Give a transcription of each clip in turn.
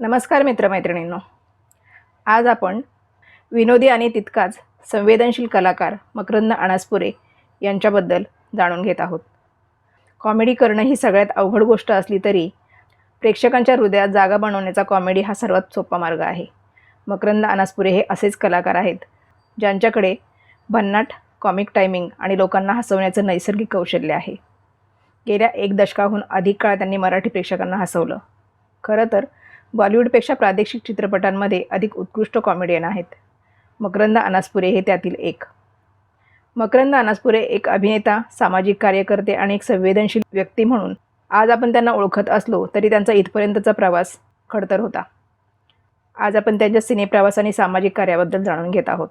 नमस्कार मित्रमैत्रिणींनो. आज आपण विनोदी आणि तितकाच संवेदनशील कलाकार मकरंद अणासपुरे यांच्याबद्दल जाणून घेत आहोत. कॉमेडी करणं ही सगळ्यात अवघड गोष्ट असली तरी प्रेक्षकांच्या हृदयात जागा बनवण्याचा कॉमेडी हा सर्वात सोपा मार्ग आहे. मकरंद अनासपुरे हे असेच कलाकार आहेत ज्यांच्याकडे भन्नाट कॉमिक टायमिंग आणि लोकांना हसवण्याचं नैसर्गिक कौशल्य आहे. गेल्या एक दशकाहून अधिक काळ त्यांनी मराठी प्रेक्षकांना हसवलं. खरं तर बॉलिवूडपेक्षा प्रादेशिक चित्रपटांमध्ये अधिक उत्कृष्ट कॉमेडियन आहेत. मकरंद अनासपुरे हे त्यातील एक. मकरंद अनासपुरे एक अभिनेता सामाजिक कार्यकर्ते आणि एक संवेदनशील व्यक्ती म्हणून आज आपण त्यांना ओळखत असलो तरी त्यांचा इथपर्यंतचा प्रवास खडतर होता. आज आपण त्यांच्या सिनेप्रवास आणि सामाजिक कार्याबद्दल जाणून घेत आहोत.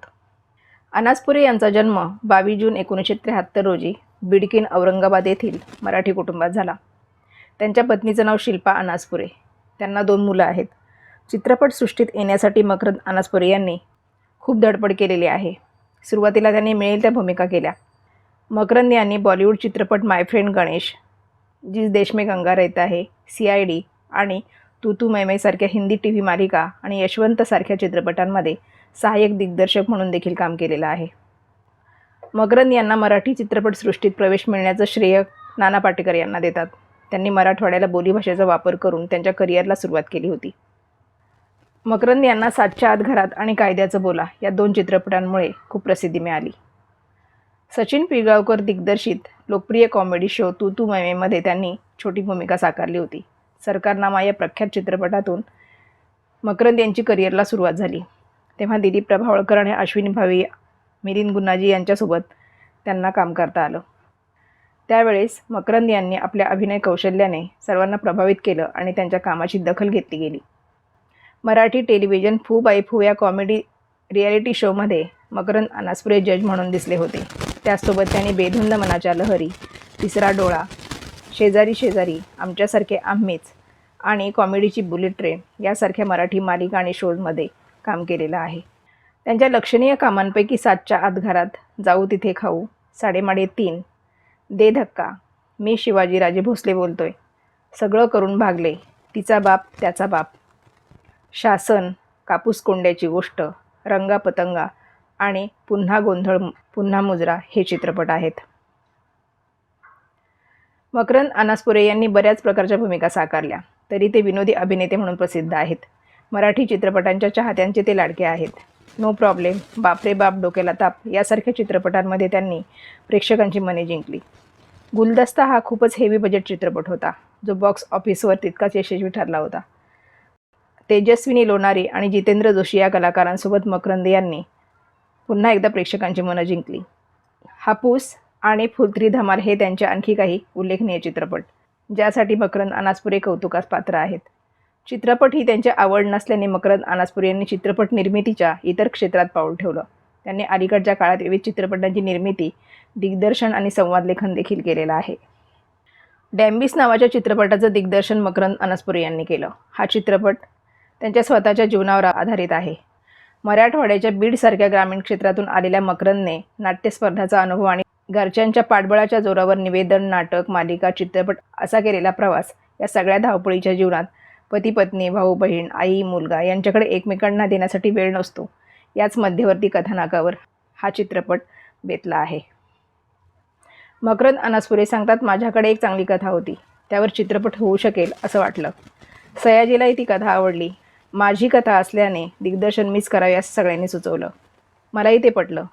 अनासपुरे यांचा जन्म बावीस जून एकोणीसशे त्र्याहत्तर रोजी बिडकीन औरंगाबाद येथील मराठी कुटुंबात झाला. त्यांच्या पत्नीचं नाव शिल्पा अनासपुरे. त्यांना दोन मुलं आहेत. चित्रपटसृष्टीत येण्यासाठी मकरंद अनासपुरे यांनी खूप धडपड केलेली आहे. सुरुवातीला त्यांनी मिळेल त्या भूमिका केल्या. मकरंद यांनी बॉलिवूड चित्रपट माय फ्रेंड गणेश जिस देश में गंगा रहता है सी आय डी आणि तू तू मैमै सारख्या हिंदी टी व्ही मालिका आणि यशवंत सारख्या चित्रपटांमध्ये सहाय्यक दिग्दर्शक म्हणून देखील काम केलेलं आहे. मकरंद यांना मराठी चित्रपटसृष्टीत प्रवेश मिळण्याचं श्रेय नाना पाटेकर यांना देतात. त्यांनी मराठवाड्याला बोलीभाषेचा वापर करून त्यांच्या करिअरला सुरुवात केली होती. मकरंद यांना सातच्या आत घरात आणि कायद्याचं बोला या दोन चित्रपटांमुळे खूप प्रसिद्धी मिळाली. सचिन पिळगावकर दिग्दर्शित लोकप्रिय कॉमेडी शो तू तू मैमेमध्ये त्यांनी छोटी भूमिका साकारली होती. सरकारनामा या प्रख्यात चित्रपटातून मकरंद यांची करिअरला सुरुवात झाली. तेव्हा दिलीप प्रभावळकर आणि अश्विनी भावे मिलिंद गुन्हाजी यांच्यासोबत त्यांना काम करता आलं. त्यावेळेस मकरंद यांनी आपल्या अभिनय कौशल्याने सर्वांना प्रभावित केलं आणि त्यांच्या कामाची दखल घेतली गेली. मराठी टेलिव्हिजन फू बाई फू या कॉमेडी रियालिटी शोमध्ये मकरंद अनासपुरे जज म्हणून दिसले होते. त्याचसोबत त्यांनी बेधुंद मनाच्या लहरी तिसरा डोळा शेजारी शेजारी आमच्यासारखे आम्हीच आणि कॉमेडीची बुलेट ट्रेन यासारख्या मराठी मालिका आणि शोजमध्ये काम केलेलं आहे. त्यांच्या लक्षणीय कामांपैकी सातच्या आत घरात जाऊ तिथे खाऊ साडेमाडे तीन दे धक्का. मी शिवाजीराजे भोसले बोलतोय. सगळं करून भागले. तिचा बाप त्याचा बाप. शासन कापूस कोंड्याची गोष्ट रंगा पतंगा आणि पुन्हा गोंधळ पुन्हा मुजरा हे चित्रपट आहेत. मकरंद अनासपुरे यांनी बऱ्याच प्रकारच्या भूमिका साकारल्या. तरी ते विनोदी अभिनेते म्हणून प्रसिद्ध आहेत. मराठी चित्रपटांच्या चाहत्यांचे ते लाडके आहेत. नो प्रॉब्लेम बापरे बाप डोक्याला ताप. यासारख्या चित्रपटांमध्ये त्यांनी प्रेक्षकांची मने जिंकली. गुलदस्ता हा खूपच हेवी बजेट चित्रपट होता. जो बॉक्स ऑफिसवर तितकाच यशस्वी ठरला होता. तेजस्विनी लोणारी आणि जितेंद्र जोशी या कलाकारांसोबत मकरंद यांनी पुन्हा एकदा प्रेक्षकांची मनं जिंकली. हापूस आणि फुलत्री धमाल हे त्यांचे आणखी काही उल्लेखनीय चित्रपट ज्यासाठी मकरंद अनासपुरे कौतुकास पात्र आहेत. चित्रपट ही त्यांची आवड नसल्याने मकरंद अनासपुरे यांनी चित्रपट निर्मितीच्या इतर क्षेत्रात पाऊल ठेवलं. त्यांनी अलीकडच्या काळात विविध चित्रपटांची निर्मिती दिग्दर्शन आणि संवाद लेखन देखील केलेलं आहे. डॅम्बिस नावाच्या चित्रपटाचं दिग्दर्शन मकरंद अनासपुरे यांनी केलं. हा चित्रपट त्यांच्या स्वतःच्या जीवनावर आधारित आहे. मराठवाड्याच्या बीडसारख्या ग्रामीण क्षेत्रातून आलेल्या मकरंदने नाट्यस्पर्धाचा अनुभव आणि घरच्यांच्या पाठबळाच्या जोरावर निवेदन नाटक मालिका चित्रपट असा केलेला प्रवास या सगळ्या धावपळीच्या जीवनात पती पत्नी भाऊ बहीण आई मुलगा यांच्याकडे एकमेकांना देण्यासाठी वेळ नसतो. याच मध्यवर्ती कथानाकावर हा चित्रपट बेतला आहे. मकरंद अनासपुरे सांगतात माझ्याकडे एक चांगली कथा होती. त्यावर चित्रपट होऊ शकेल असं वाटलं. सयाजीलाही ती कथा आवडली. माझी कथा असल्याने दिग्दर्शन मिस करावे असं सगळ्यांनी सुचवलं. मलाही ते पटलं.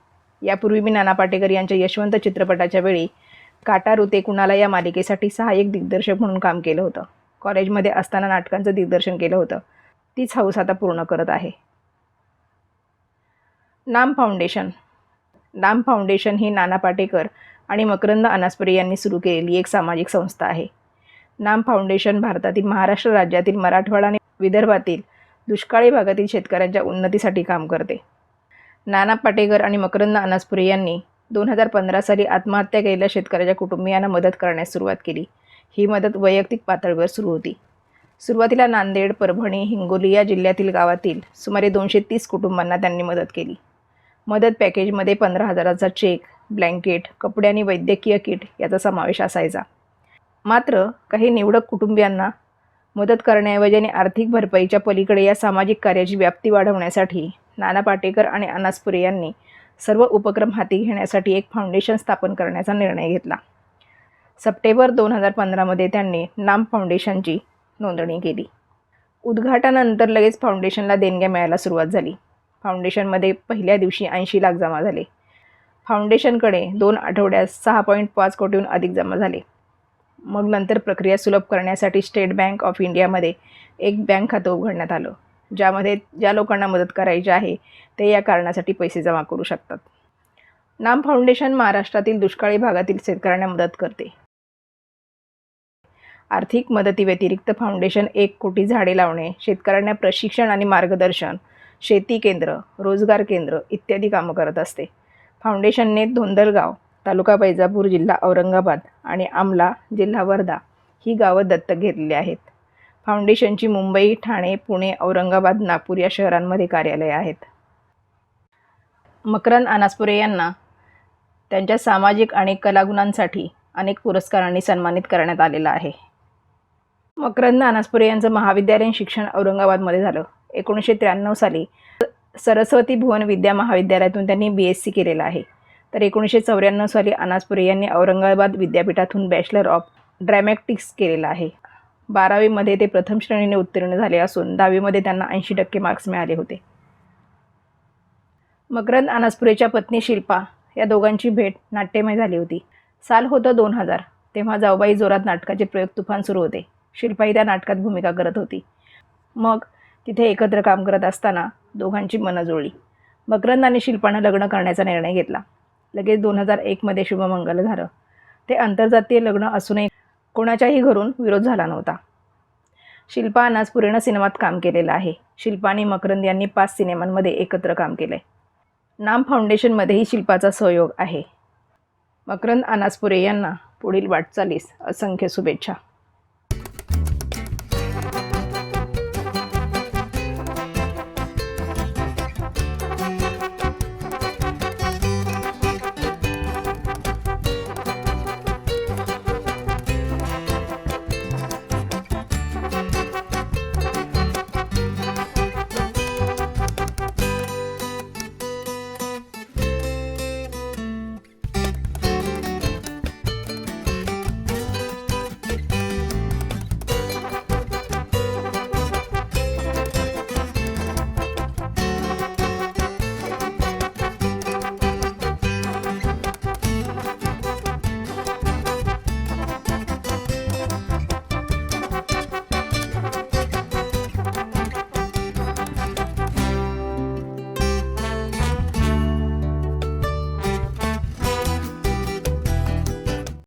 यापूर्वी मी नाना पाटेकर यांच्या यशवंत चित्रपटाच्या वेळी काटारुते कुणाला या मालिकेसाठी सहाय्यक दिग्दर्शक म्हणून काम केलं होतं. कॉलेजमध्ये असताना नाटकांचं दिग्दर्शन केलं होतं. तीच हौस आता पूर्ण करत आहे. नाम फाउंडेशन. नाम फाउंडेशन ही नाना पाटेकर आणि मकरंद अनासपुरे यांनी सुरू केलेली एक सामाजिक संस्था आहे. नाम फाउंडेशन भारतातील महाराष्ट्र राज्यातील मराठवाडा आणि विदर्भातील दुष्काळी भागातील शेतकऱ्यांच्या उन्नतीसाठी काम करते. नाना पाटेकर आणि मकरंद अनासपुरे यांनी दोन हजार पंधरा साली आत्महत्या केलेल्या शेतकऱ्याच्या कुटुंबियांना मदत करण्यास सुरुवात केली. ही मदत वैयक्तिक पातळीवर सुरू होती. सुरुवातीला नांदेड परभणी हिंगोली या जिल्ह्यातील गावातील सुमारे दोनशे तीस कुटुंबांना त्यांनी मदत केली. मदत पॅकेजमध्ये पंधरा हजाराचा चेक ब्लँकेट कपडे आणि वैद्यकीय किट याचा समावेश असायचा. मात्र काही निवडक कुटुंबियांना मदत करण्याऐवजी आणि आर्थिक भरपाईच्या पलीकडे या सामाजिक कार्याची व्याप्ती वाढवण्यासाठी नाना पाटेकर आणि अनासपुरे यांनी सर्व उपक्रम हाती घेण्यासाठी एक फाउंडेशन स्थापन करण्याचा निर्णय घेतला. सप्टेंबर दोन हजार पंधरामध्ये त्यांनी नाम फाउंडेशनची नोंदणी केली. उद्घाटनानंतर लगेच फाउंडेशनला देणग्या मिळायला सुरुवात झाली. फाउंडेशनमध्ये पहिल्या दिवशी ऐंशी लाख जमा झाले. फाउंडेशनकडे दोन आठवड्यात सहा पॉईंट पाच कोटीहून अधिक जमा झाले. मग नंतर प्रक्रिया सुलभ करण्यासाठी स्टेट बँक ऑफ इंडियामध्ये एक बँक खातं उघडण्यात आलं ज्यामध्ये ज्या लोकांना मदत करायची आहे ते या कारणासाठी पैसे जमा करू शकतात. नाम फाउंडेशन महाराष्ट्रातील दुष्काळी भागातील शेतकऱ्यांना मदत करते. आर्थिक मदतीव्यतिरिक्त फाउंडेशन एक कोटी झाडे लावणे शेतकऱ्यांना प्रशिक्षण आणि मार्गदर्शन शेती केंद्र रोजगार केंद्र इत्यादी कामं करत असते. फाउंडेशनने धोंदलगाव तालुका बैजापूर जिल्हा औरंगाबाद आणि आमला जिल्हा वर्धा ही गावं दत्तक घेतलेली आहेत. फाउंडेशनची मुंबई ठाणे पुणे औरंगाबाद नागपूर या शहरांमध्ये कार्यालये आहेत. मकरंद अनासपुरे यांना त्यांच्या सामाजिक आणि कलागुणांसाठी अनेक पुरस्कारांनी सन्मानित करण्यात आलेलं आहे. मकरंद अनासपुरे यांचं महाविद्यालयीन शिक्षण औरंगाबादमध्ये झालं. एकोणीसशे त्र्याण्णव साली सरस्वती भुवन विद्या महाविद्यालयातून त्यांनी बी एस सी केलेलं आहे. तर एकोणीसशे चौऱ्याण्णव साली अनासपुरे यांनी औरंगाबाद विद्यापीठातून बॅचलर ऑफ ड्रॅमॅटिक्स केलेलं आहे. बारावीमध्ये ते प्रथम श्रेणीने उत्तीर्ण झाले असून दहावीमध्ये त्यांना ऐंशी टक्के मार्क्स मिळाले होते. मकरंद अनासपुरेच्या पत्नी शिल्पा या दोघांची भेट नाट्यमय झाली होती. साल होतं दोन हजार तेव्हा जाऊबाई जोरात नाटकाचे प्रयोग तुफान सुरू होते. शिल्पाही त्या नाटकात भूमिका करत होती. मग तिथे एकत्र काम करत असताना दोघांची मनं जुळली. मकरंद आणि शिल्पानं लग्न करण्याचा निर्णय घेतला. लगेच दोन हजार एकमध्ये शुभमंगल झालं. ते आंतरजातीय लग्न असूनही कोणाच्याही घरून विरोध झाला नव्हता. शिल्पा अनाज पूर्ण सिनेमात काम केलेलं आहे. शिल्पा आणि मकरंद यांनी पाच सिनेमांमध्ये एकत्र काम केले नाम फाउंडेशनमध्येही शिल्पाचा सहयोग आहे. मकरंद अनासपुरे यांना पुढील वाटचालीस असंख्य शुभेच्छा.